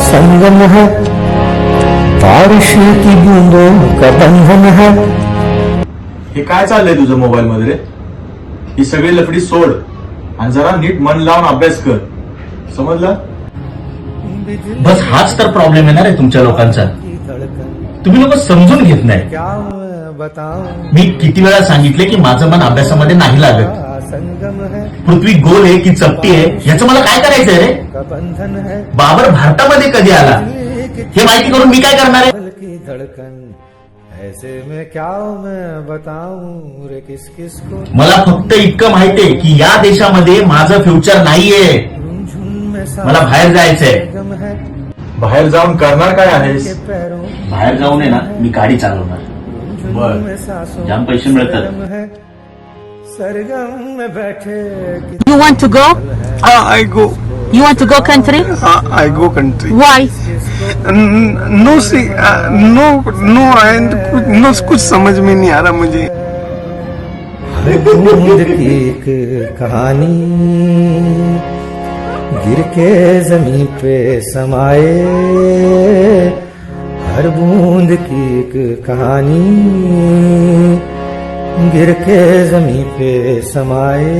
संगम। है बारिश की बूंदों का बंधन है हे काय चाललंय तुझं मोबाईल मध्ये रे? ही सगळी लफडी सोड आणि जरा नीट मन लावून अभ्यास कर. समजलं? बस हाच तर प्रॉब्लेम आहे ना रे तुमच्या लोकांचा. तुम्ही लोक समजून घेत नाही. क्या मैं बताऊं मी किती वेळा सांगितले की माझं मन अभ्यासामध्ये नाही लागत. पृथ्वी गोल आहे की चपटी आहे याचं मला काय करायचंय रे? बाबर भारतामध्ये कधी आला? हे माहिती करून मी काय करणार आहे? धड़कन। ऐसे में क्या मैं बताऊं रे किस किस को? मला फक्त इतकं माहितीये की या देशामध्ये माझं फ्युचर नाहीये. मला बाहेर जायचंय. है। बाहेर जाऊन करणार काय आहेस? बाहेर जाऊन आहे ना मी गाडी चालवणार. बर. जाम पैसे मिळतात. You want to go? Ah, I go. You want to go country? Ah, I go country. Why? N- No, see, uh, no, no, and कुछ- no, कुछ समझ में नहीं आ रहा मुझे हर बूंद की एक कहानी गिर के जमीन पे समाए हर बूंद की एक कहानी गिर के जमी पे समाए